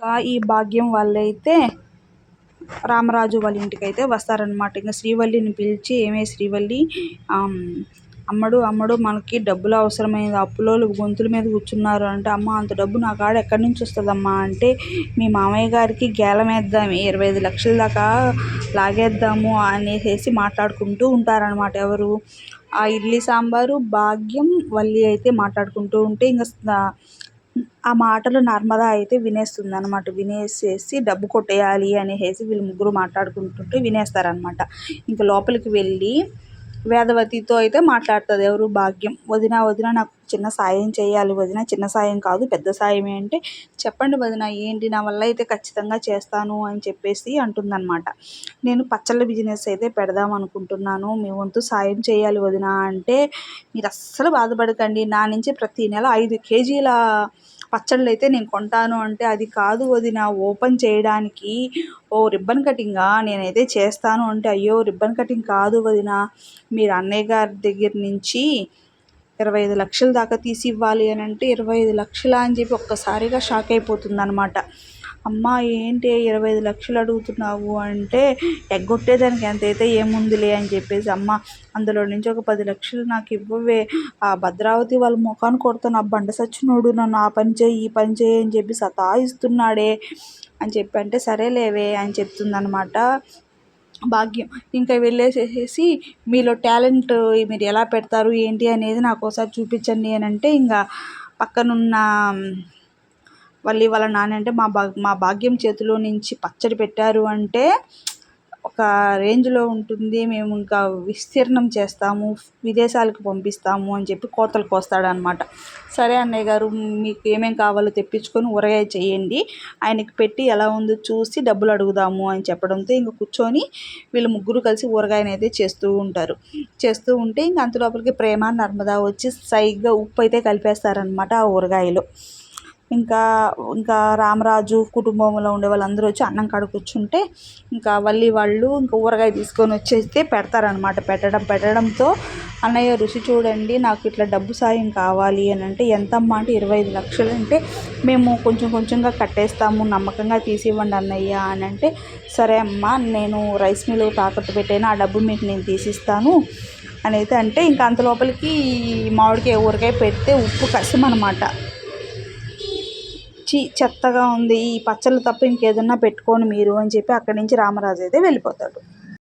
ఇంకా ఈ భాగ్యం వాళ్ళైతే రామరాజు వాళ్ళ ఇంటికి అయితే వస్తారనమాట ఇంకా శ్రీవల్లిని పిలిచి ఏమే శ్రీవల్లి అమ్మడు అమ్మడు మనకి డబ్బులు అవసరమైంది అప్పులోళ్ళు గొంతుల మీద కూర్చున్నారు అంటే అమ్మ అంత డబ్బు నా కాడ ఎక్కడి నుంచి వస్తుందమ్మా అంటే మీ మామయ్య గారికి గేలం వేద్దాం ఇరవై ఐదు లక్షల దాకా లాగేద్దాము అనేసి మాట్లాడుకుంటూ ఉంటారనమాట ఎవరు. ఆ ఇడ్లీ సాంబారు భాగ్యం వల్లి అయితే మాట్లాడుకుంటూ ఉంటే ఇంకా ఆ మాటలు నర్మద అయితే వినేస్తుంది అనమాట వినేసేసి డబ్బు కొట్టేయాలి అనేసి వీళ్ళు ముగ్గురు మాట్లాడుకుంటుంటే వినేస్తారనమాట ఇంకా లోపలికి వెళ్ళి వేదవతితో అయితే మాట్లాడుతుంది ఎవరు భాగ్యం. వదిన వదిన నాకు చిన్న సాయం చేయాలి వదిన. చిన్న సాయం కాదు పెద్ద సాయమే అంటే చెప్పండి వదిన ఏంటి నా వల్ల అయితే ఖచ్చితంగా చేస్తాను అని చెప్పేసి అంటుందన్నమాట. నేను పచ్చళ్ళ బిజినెస్ అయితే పెడదాం అనుకుంటున్నాను. మీ వంతు సాయం చేయాలి వదిన అంటే మీరు అస్సలు బాధపడకండి. నా నుంచి ప్రతి నెల ఐదు కేజీల పచ్చళ్ళు అయితే నేను కొంటాను అంటే అది కాదు వదిన ఓపెన్ చేయడానికి ఓ రిబ్బన్ కటింగా నేనైతే చేస్తాను అంటే అయ్యో రిబ్బన్ కటింగ్ కాదు వదిన. మీరు అన్నయ్య గారి దగ్గర నుంచి ఇరవై ఐదు లక్షల దాకా తీసి ఇవ్వాలి అని అంటే ఇరవై ఐదు లక్షల అని చెప్పి ఒక్కసారిగా షాక్ అయిపోతుంది అనమాట అమ్మ ఏంటి ఇరవై ఐదు లక్షలు అడుగుతున్నావు అంటే ఎగ్గొట్టేదానికి ఎంత అయితే ఏముందిలే అని చెప్పేసి అమ్మ అందులో నుంచి ఒక పది లక్షలు నాకు ఇవ్వవే. ఆ భద్రావతి వాళ్ళ ముఖాన్ని కొడుతున్న ఆ బండ సచ్చినోడు నన్ను ఆ పని చేయి ఈ పని చేయి అని చెప్పి సతాయిస్తున్నాడే అని చెప్పి అంటే సరేలేవే అని చెప్తుందనమాట భాగ్యం. ఇంకా వెళ్ళేసేసి మీలో టాలెంట్ మీరు ఎలా పెడతారు? ఏంటి? అనేది నాకు ఒకసారి చూపించండి అని అంటే ఇంకా పక్కనున్న వాళ్ళు వాళ్ళ నాన్న అంటే మా భా మా భాగ్యం చేతిలో నుంచి పచ్చడి పెట్టారు అంటే ఒక రేంజ్లో ఉంటుంది. మేము ఇంకా విస్తీర్ణం చేస్తాము. విదేశాలకు పంపిస్తాము అని చెప్పి కోతలు కోస్తాడనమాట సరే అన్నయ్య గారు మీకు ఏమేం కావాలో తెప్పించుకొని ఊరగాయ చేయండి. ఆయనకి పెట్టి ఎలా ఉందో చూసి డబ్బులు అడుగుదాము అని చెప్పడంతో ఇంక కూర్చొని వీళ్ళు ముగ్గురు కలిసి ఊరగాయని అయితే చేస్తూ ఉంటారు. చేస్తూ ఉంటే ఇంక అంత లోపలికి ప్రేమ నర్మదా వచ్చి సైగ్గా ఉప్పు అయితే కలిపేస్తారనమాట ఆ ఊరగాయలో. ఇంకా ఇంకా రామరాజు కుటుంబంలో ఉండే వాళ్ళందరూ వచ్చి అన్నం కాడ కూర్చుంటే ఇంకా వల్లి వాళ్ళు ఇంకా ఊరగాయ తీసుకొని వచ్చేస్తే పెడతారనమాట పెట్టడం పెట్టడంతో అన్నయ్య రుచి చూడండి నాకు ఇట్లా డబ్బు సాయం కావాలి అని అంటే ఎంతమ్మా? అంటే ఇరవై ఐదు లక్షలు అంటే మేము కొంచెం కొంచెంగా కట్టేస్తాము నమ్మకంగా తీసి ఇవ్వండి అన్నయ్య అని అంటే సరే అమ్మా నేను రైస్ మిల్ తాకట్టు పెట్టాను ఆ డబ్బు మీకు నేను తీసిస్తాను అని అయితే అంటే ఇంకా అంత లోపలికి మామిడికాయ ఊరగాయ పెడితే ఉప్పు కష్టం అనమాట చి చెత్తగా ఉంది ఈ పచ్చళ్ళు తప్ప ఇంకేదన్నా పెట్టుకోండి మీరు అని చెప్పి అక్కడి నుంచి రామరాజు అయితే వెళ్ళిపోతాడు.